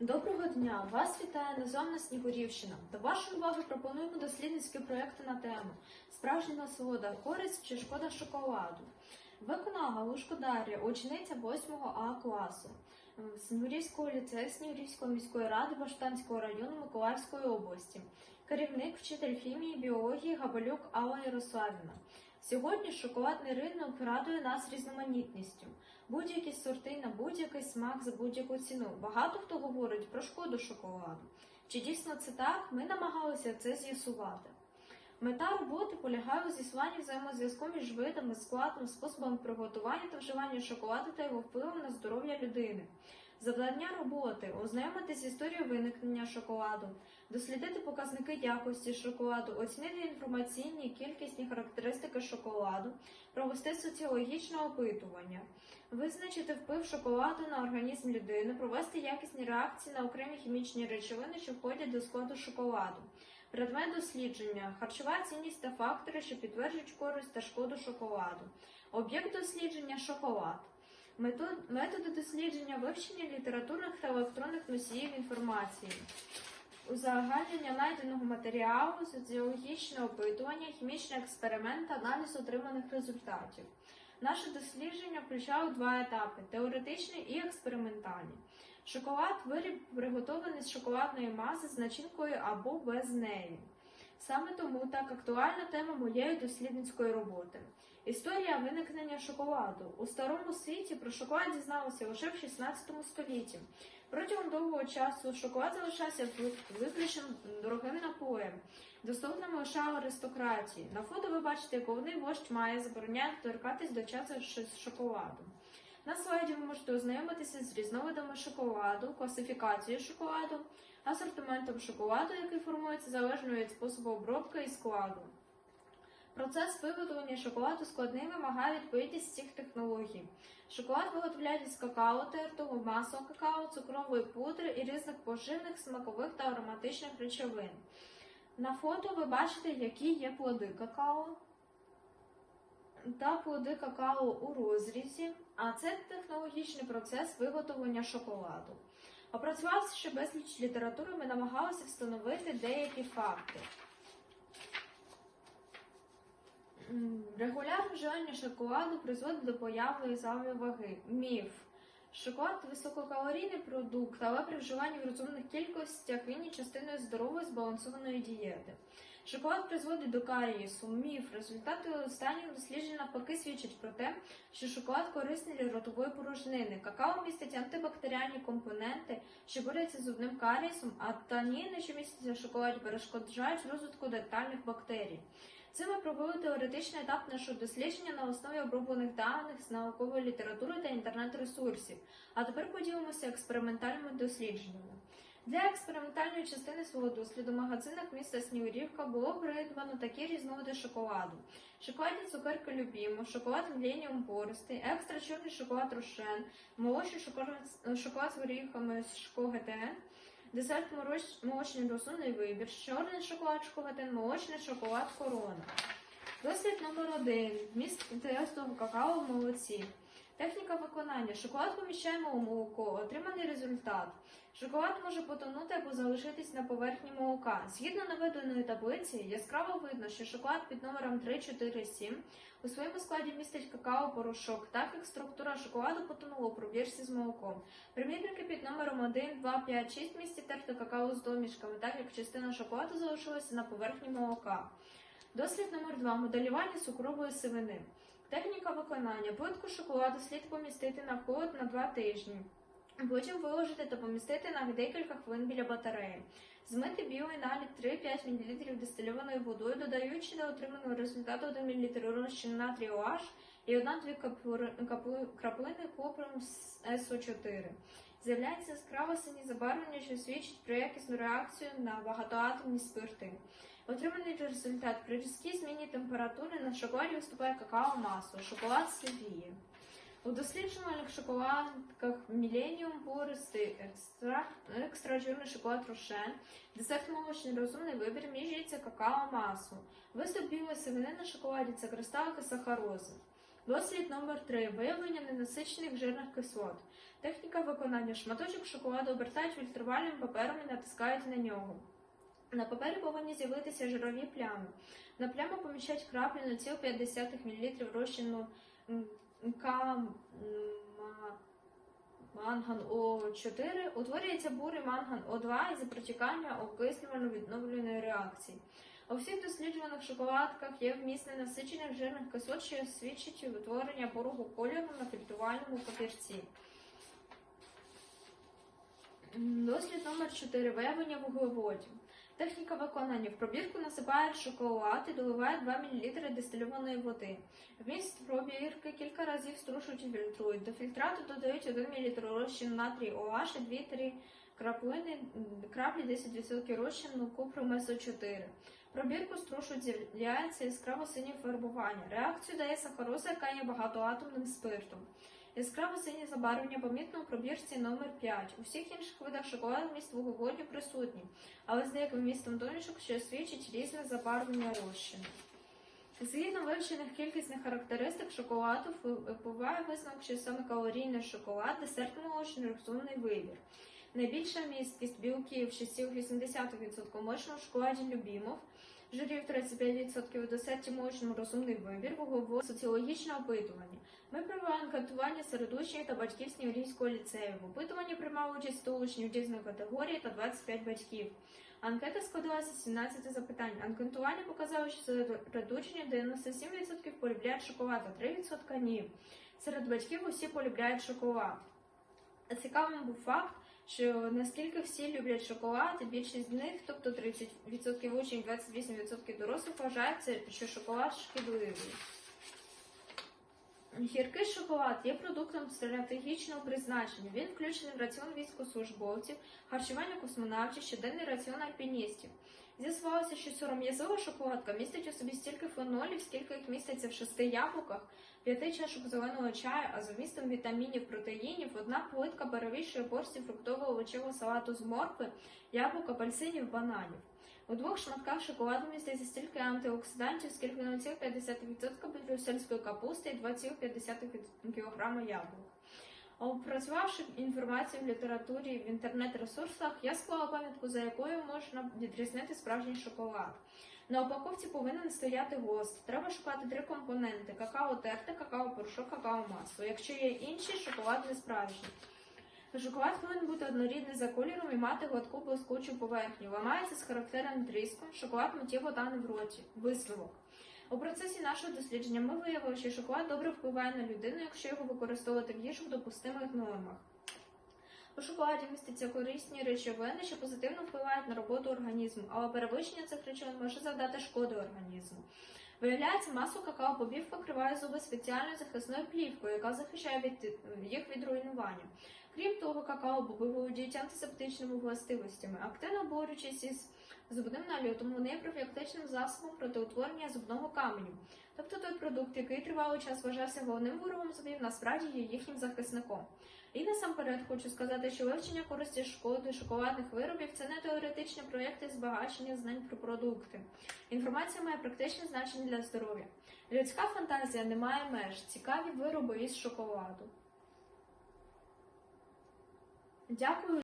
Доброго дня! Вас вітає Незламна Снігурівщина. До вашої уваги пропонуємо дослідницькі проекти на тему Справжня насолода, користь чи шкода шоколаду. Виконала Галушко Дар'я, учениця 8 А класу Снігурівського ліцею Снігурівської міської ради Баштанського району Миколаївської області. Керівник, вчитель хімії, біології Габалюк Алла Ярославівна. Сьогодні шоколадний ринок радує нас різноманітністю. Будь-які сорти на будь-який смак за будь-яку ціну. Багато хто говорить про шкоду шоколаду. Чи дійсно це так? Ми намагалися це з'ясувати. Мета роботи полягає у з'ясуванні взаємозв'язку між видами, складом, способом приготування та вживання шоколаду та його впливом на здоров'я людини. Завдання роботи. Ознайомитися з історією виникнення шоколаду, дослідити показники якості шоколаду, оцінити інформаційні кількісні характеристики шоколаду, провести соціологічне опитування, визначити вплив шоколаду на організм людини, провести якісні реакції на окремі хімічні речовини, що входять до складу шоколаду. Предмет дослідження. Харчова цінність та фактори, що підтверджують користь та шкоду шоколаду. Об'єкт дослідження шоколад. Метод- Методи дослідження вивчення літературних та електронних носіїв інформації. Узагальнення знайденого матеріалу, соціологічне опитування, хімічний експеримент, аналіз отриманих результатів. Наше дослідження включало два етапи: теоретичний і експериментальний. Шоколад виріб приготований з шоколадної маси з начинкою або без неї. Саме тому так актуальна тема моєї дослідницької роботи. Історія виникнення шоколаду. У старому світі про шоколад дізналися лише в 16 столітті. Протягом довгого часу шоколад залишався ви- виключно дорогим напоєм, доступним лише аристократії. На фото ви бачите, як головний вождь має забороняє торкатись до часу шоколаду. На слайді ви можете ознайомитися з різновидами шоколаду, класифікацією шоколаду, асортиментом шоколаду, який формується залежно від способу обробки і складу. Процес виготовлення шоколаду складний вимагає відповідність цих технологій. Шоколад виготовляють із какао, тертого масла какао, цукрової пудри і різних поживних, смакових та ароматичних речовин. На фото ви бачите, які є плоди какао та плоди какао у розрізі, а це технологічний процес виготовлення шоколаду. Опрацювавши безліч літератури, ми намагалися встановити деякі факти. Регулярне вживання шоколаду призводить до появи зайвої ваги. Міф. Шоколад висококалорійний продукт, але при вживанні в розумних кількостях він є частиною здорової збалансованої дієти. Шоколад призводить до карієсу. Міф. Результати останніх досліджень навпаки свідчать про те, що шоколад корисний для ротової порожнини. Какао містить антибактеріальні компоненти, що борються з зубним карієсом, а таніни, що містяться в шоколаді, перешкоджають розвитку дентальних бактерій. Це ми провели теоретичний етап нашого дослідження на основі оброблених даних з наукової літератури та інтернет-ресурсів. А тепер поділимося експериментальними дослідженнями. Для експериментальної частини свого досліду в магазинах міста Снігурівка було придбано такі різновиди шоколаду: шоколадні цукерки Любімо, шоколад Міленіум Пористий, екстра чорний шоколад Рошен, молочний шоколад, з горіхами з ШКО-ГТН, десерт молочний розумний вибір, чорний шоколад ШКО-ГТН, молочний шоколад Корона. Дослід номер один. Міст тестового какао в молоці. Техніка виконання. Шоколад поміщаємо у молоко. Отриманий результат. Шоколад може потонути або залишитись на поверхні молока. Згідно наведеної таблиці, яскраво видно, що шоколад під номером 347 у своєму складі містить какао-порошок, так як структура шоколаду потонула у пробірці з молоком. Примірники під номером 1, 2, 5, 6 містять терте какао з домішками, так як частина шоколаду залишилася на поверхні молока. Дослід номер 2 моделювання цукрової сивини. Техніка виконання. Плитку шоколаду слід помістити на холод на 2 тижні. Потім виложити та помістити на декілька хвилин біля батареї. Змити білий налід 3-5 мл дистильованою водою, додаючи до отриманого результату 1 мл розчин натрію OH і 1-2 краплини купрум з СО4. З'являється яскраво сині забарвлення, що свідчить про якісну реакцію на багатоатомні спирти. Отриманий результат при різкій зміні температури на шоколаді виступає какао-масло, шоколад сивіє. У досліджуваних шоколадках Millennium пористий екстракт, екстра чорний шоколад Рошен, десерт молочний розумний вибір міжується какао-масло. Виступ білої сивини на шоколаді це кристалики сахарози. Дослід номер 3 Виявлення ненасичених жирних кислот. Техніка виконання. Шматочок шоколаду обертають фільтрувальним папером і натискають на нього. На папері повинні з'явитися жирові плями. На пляму поміщають краплю 0,5 мл розчину манган О4, утворюється бурий манган О2 із-за протікання окислювально-відновлювальної реакції. У всіх досліджуваних шоколадках є вміст ненасичених жирних кислот, що свідчить утворення бурого кольору на фільтрувальному папірці. Дослід номер 4 Виявлення вуглеводів. Техніка виконання. В пробірку насипають шоколад і доливають 2 мл дистильованої води. Вміст пробірки кілька разів струшують і фільтрують. До фільтрату додають 1 мл розчину натрій OH і 2-3 краплини, краплі 10% розчину купру месо 4. Пробірку струшують, з'являється яскраво синє фарбування. Реакцію дає сахароза, яка є багатоатомним спиртом. Яскраво синє забарвлення помітно у пробірці номер 5. У всіх інших видах шоколаду вміст вуглеводнів присутні, але з деяким вмістом тонічок, що свідчить різне забарвлення розчину. Згідно вивчених кількісних характеристик шоколаду, впливає висновок, що саме калорійний шоколад десерт молочний розумний вибір. Найбільша місткість білків 6,8% молочного шоколаді Любімов, жирів 35% у десерті молочному розумний вибір, вуглевод соціологічне опитування. Ми провели анкетування серед учнів та батьків Снігурівського ліцею. В опитуванні приймали участь 100 учнів різної категорії та 25 батьків. Анкета складалася з 17 запитань. Анкетування показало, що серед учнів 97% полюбляють шоколад, а 3% ні. Серед батьків усі полюбляють шоколад. Цікавим був факт, що наскільки всі люблять шоколад, більшість з них, тобто 30% учнів, 28% дорослих, вважають, що шоколад шкідливий. Гіркий шоколад є продуктом стратегічного призначення. Він включений в раціон військовослужбовців, харчування космонавтів, щоденний раціон альпіністів. З'ясувалося, що сором'язова шоколадка містить у собі стільки фенолів, скільки їх міститься в шести яблуках, п'яти чашок зеленого чаю, а за вмістом вітамінів, протеїнів одна плитка перевищує порцію фруктового овочевого салату з моркви, яблук, апельсинів, бананів. У двох шматках шоколаду міститься стільки антиоксидантів, скільки 0,5% брюссельської капусти і 2,5 кг яблук. Опрацювавши інформацію в літературі в інтернет-ресурсах, я склала пам'ятку, за якою можна відрізнити справжній шоколад. На упаковці повинен стояти ГОСТ. Треба шукати три компоненти: какао терте, какао порошок, какао масло. Якщо є інші, шоколад не справжній. Шоколад повинен бути однорідний за кольором і мати гладку блискучу поверхню. Ламається з характерним тріском, шоколад миттєво тане в роті. Висновок. У процесі нашого дослідження ми виявили, що шоколад добре впливає на людину, якщо його використовувати в їжу в допустимих нормах. У шоколаді містяться корисні речовини, що позитивно впливають на роботу організму, але перевищення цих речовин може завдати шкоди організму. Виявляється, масло какао-бобів покриває зуби спеціальною захисною плівкою, яка захищає від їх від руйнування. Крім того, какао-боби володіють антисептичними властивостями, активно борючись із зубним нальотом, вони є профілактичним засобом проти утворення зубного каменю. Тобто той продукт, який тривалий час вважався головним ворогом зубів, насправді є їхнім захисником. І насамперед хочу сказати, що вивчення користі шкоди шоколадних виробів це не теоретичні проєкти збагачення знань про продукти. Інформація має практичне значення для здоров'я. Людська фантазія не має меж, цікаві вироби із шоколаду. Дякую.